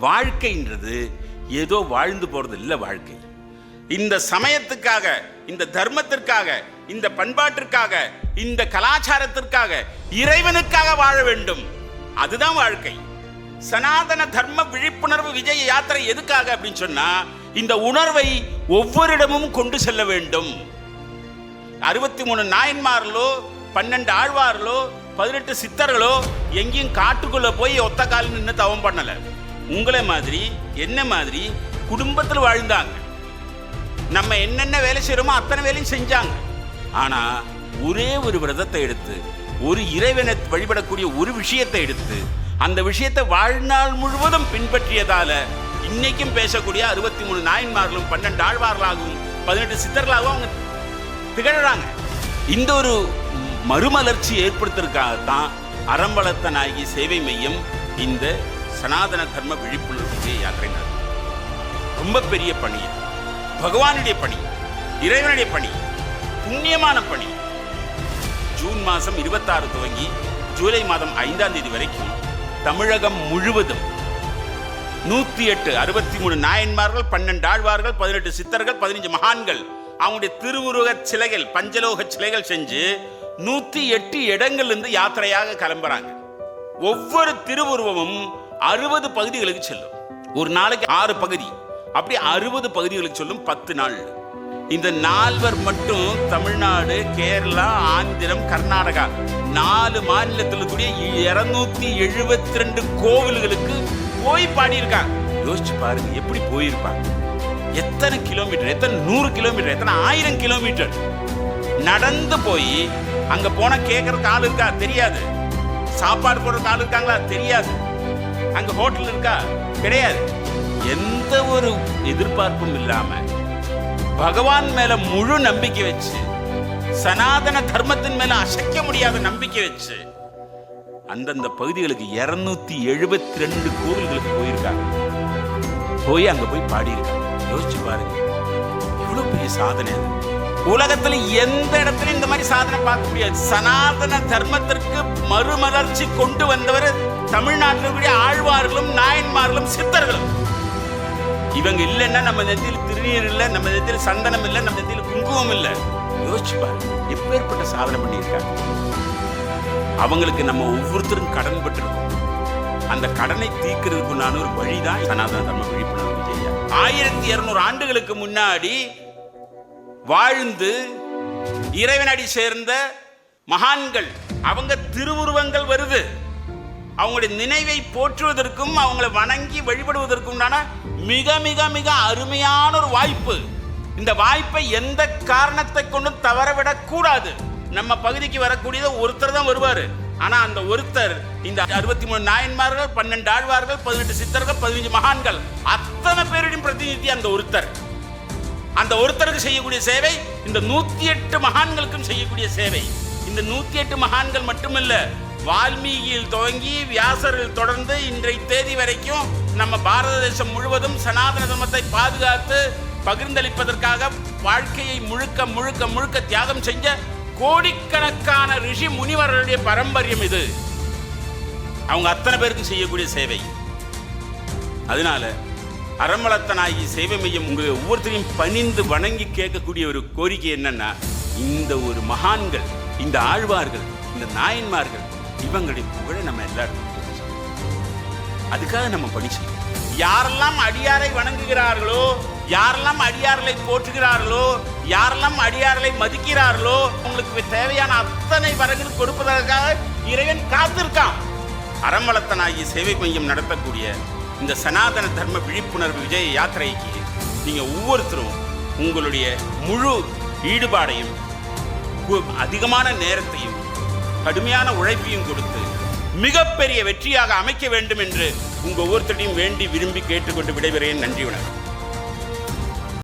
வாழ்க்கைன்றது ஏதோ வாழ்ந்து போகிறது இல்லை வாழ்க்கை. இந்த சமயத்துக்காக இந்த தர்மத்திற்காக இந்த பண்பாட்டிற்காக இந்த கலாச்சாரத்திற்காக இறைவனுக்காக வாழ வேண்டும். அதுதான் வாழ்க்கை. சனாதன தர்ம விழிப்புணர்வு விஜய யாத்திரை எதுக்காக அப்படின்னு சொன்னா இந்த உணர்வை ஒவ்வொருடமும் கொண்டு செல்ல வேண்டும். அறுபத்தி மூணு நாயன்மார்களோ பன்னெண்டு ஆழ்வார்களோ பதினெட்டு சித்தர்களோ எங்கேயும் காட்டுக்குள்ள போய் ஒத்த கால் நின்று தவம் பண்ணலை. உங்களை மாதிரி என்ன மாதிரி குடும்பத்தில் வாழ்ந்தாங்க. நம்ம என்னென்ன வேலை செய்யறோமோ அத்தனை வேலையும் செஞ்சாங்க. ஆனா ஒரே ஒரு விரதத்தை எடுத்து ஒரு இறைவனை வழிபடக்கூடிய ஒரு விஷயத்தை எடுத்து அந்த விஷயத்தை வாழ்நாள் முழுவதும் பின்பற்றியதால இன்னைக்கும் பேசக்கூடிய அறுபத்தி மூணு நாயன்மார்களும் பன்னெண்டு ஆழ்வார்களாகவும் பதினெட்டு சித்தர்களாகவும் அவங்க திகழறாங்க. இந்த ஒரு மறுமலர்ச்சி ஏற்படுத்துறதுக்காகத்தான் அறம்பளத்த நாயகி சேவை மையம் இந்த சனாதன தர்ம விழிப்புணர்வு விஜய யாத்திரை ரொம்ப பெரிய பணி. பகவானுடைய பணி. இறைவனுடைய பணி. புண்ணியமான பணி. ஜூன் மாதம் இருபத்தாறு துவங்கி ஜூலை மாதம் ஐந்தாம் தேதி வரைக்கும் தமிழகம் முழுவதும் நூத்தி எட்டு அறுபத்தி மூணு நாயன்மார்கள் பன்னெண்டு ஆழ்வார்கள் பதினெட்டு சித்தர்கள் பதினஞ்சு மகான்கள் அவங்களுடைய திருவுருக சிலைகள் பஞ்சலோக சிலைகள் செஞ்சு நூத்தி எட்டு இடங்கள்ல இருந்து யாத்திரையாக கிளம்புறாங்க. ஒவ்வொரு திருவுருவமும் அறுபது பகுதிகளுக்கு செல்லும். ஒரு நாளைக்கு ஆறு பகுதி. அப்படி அறுபது பகுதிகளுக்கு சொல்லும் பத்து நாள். இந்த நால்வர் மட்டும் தமிழ்நாடு கேரளா ஆந்திரம் கர்நாடகா நாலு மாநிலத்தில் கூடிய இருநூத்தி எழுபத்தி ரெண்டு கோவில்களுக்கு போய் பாடியிருக்காங்க. யோசிச்சு பாருங்க எப்படி போயிருப்பாங்க. எத்தனை கிலோமீட்டர் எத்தனை நூறு கிலோமீட்டர் எத்தனை ஆயிரம் கிலோமீட்டர் நடந்து போய் அங்க போன கேட்கறதுக்கு ஆள் இருக்கா? தெரியாது. சாப்பாடு போடுறதுக்கு ஆள் இருக்காங்களா? தெரியாது. அங்க ஹோட்டல் இருக்கா? கிடையாது. எந்த ஒரு எதிர்பார்ப்பும் இல்லாம பகவான் மேல முழு நம்பிக்கை வச்சு சனாதன தர்மத்தின் மேல அசைக்க முடியாத நம்பிக்கை வச்சு அந்தந்த பகுதிகளுக்கு இருநூத்தி எழுபத்தி ரெண்டு கோவில்களுக்கு போயிருக்காங்க. போய் அங்க போய் பாடியிருக்காங்க. யோசிச்சு பாருங்க. எவ்வளவு பெரிய சாதனை அது. உலகத்துல எந்த இடத்துலயும் இந்த மாதிரி சாதனை பார்க்க முடியாது. சனாதன தர்மத்திற்கு மறுமலர்ச்சி கொண்டு வந்தவர் தமிழ்நாட்டில் ஆழ்வார்களும் நாயன்மார்களும் சித்தர்களும். இவங்க இல்லைன்னா நம்ம நெத்தியில் திருநீர் இல்லை நம்ம நெத்தியில் சந்தனம் இல்லை நம்ம நெத்தியில் குங்குமம் இல்லை. யோசிச்சு எப்பேற்பட்ட சாதனை பண்ணியிருக்காங்க? அவங்களுக்கு நம்ம ஒவ்வொருத்தரும் கடன் பட்டிருக்கோம் அந்த கடனை தீர்க்கிறதுக்குண்டான ஒரு வழிதான் சனாதன தர்ம விழிப்புணர்வு ஆயிரத்தி இருநூறு ஆண்டுகளுக்கு முன்னாடி வாழ்ந்து இறைவனடி சேர்ந்த மகான்கள். அவங்க திருவுருவங்கள் வருது. அவங்களுடைய நினைவை போற்றுவதற்கும் அவங்களை வணங்கி வழிபடுவதற்கும் உண்டான மிக மிக மிக அருமையான ஒரு வாய்ப்பு. இந்த வாய்ப்பை எந்த காரணத்தை கொண்டும் தவறவிடக் கூடாது. நம்ம பகுதிக்கு வரக்கூடியது ஒருத்தர் தான் வருவார். ஆனால் அந்த ஒருத்தர் இந்த அறுபத்தி மூணு நாயன்மார்கள் பன்னெண்டு ஆழ்வார்கள் பதினெட்டு சித்தர்கள் பதினஞ்சு மகான்கள் அத்தனை பேருடையும் பிரதிநிதி அந்த ஒருத்தர். அந்த ஒருத்தருக்கு செய்யக்கூடிய சேவை இந்த நூத்தி எட்டு மகான்களுக்கும் செய்யக்கூடிய சேவை. இந்த நூத்தி எட்டு மகான்கள் மட்டுமல்ல வால்மீகியில் துவங்கி வியாசரில் தொடர்ந்து இன்றைய தேதி வரைக்கும் நம்ம பாரத தேசம் முழுவதும் சனாதன தர்மத்தை பாதுகாத்து பகிர்ந்தளிப்பதற்காக வாழ்க்கையை முழுக்க முழுக்க முழுக்க தியாகம் செஞ்ச கோடிக்கணக்கான ரிஷி முனிவர்களுடைய பாரம்பரியம் இது. அவங்க அத்தனை பேருக்கும் செய்யக்கூடிய சேவை. அதனால அறமளத்தனாகி சேவை மையம் உங்க ஒவ்வொருத்தரையும் பணிந்து வணங்கி கேட்கக்கூடிய ஒரு கோரிக்கை என்னன்னா இந்த ஒரு மகான்கள் இந்த ஆழ்வார்கள் இந்த நாயன்மார்கள் இவங்களுடைய புகழை நம்ம எல்லாருக்கும் அதுக்காக நம்ம படிச்சோம் யாரெல்லாம் அடியாரை வணங்குகிறார்களோ யாரெல்லாம் அடியார்களை போற்றுகிறார்களோ யாரெல்லாம் அடியார்களை மதிக்கிறார்களோ உங்களுக்கு தேவையான அத்தனை வரங்கள் கொடுப்பதற்காக இறைவன் காத்திருக்கான். அறமளத்தனாகிய சேவை மையம் நடத்தக்கூடிய இந்த சனாதன தர்ம விழிப்புணர்வு விஜய யாத்திரைக்கு நீங்கள் ஒவ்வொருத்தரும் உங்களுடைய முழு ஈடுபாடையும் அதிகமான நேரத்தையும் கடுமையான உழைப்பையும் கொடுத்து மிகப்பெரிய வெற்றியாக அமைக்க வேண்டும் என்று உங்கள் ஒவ்வொருத்தரையும் வேண்டி விரும்பி கேட்டுக்கொண்டு விடைபெறேன். நன்றி வணக்கம்.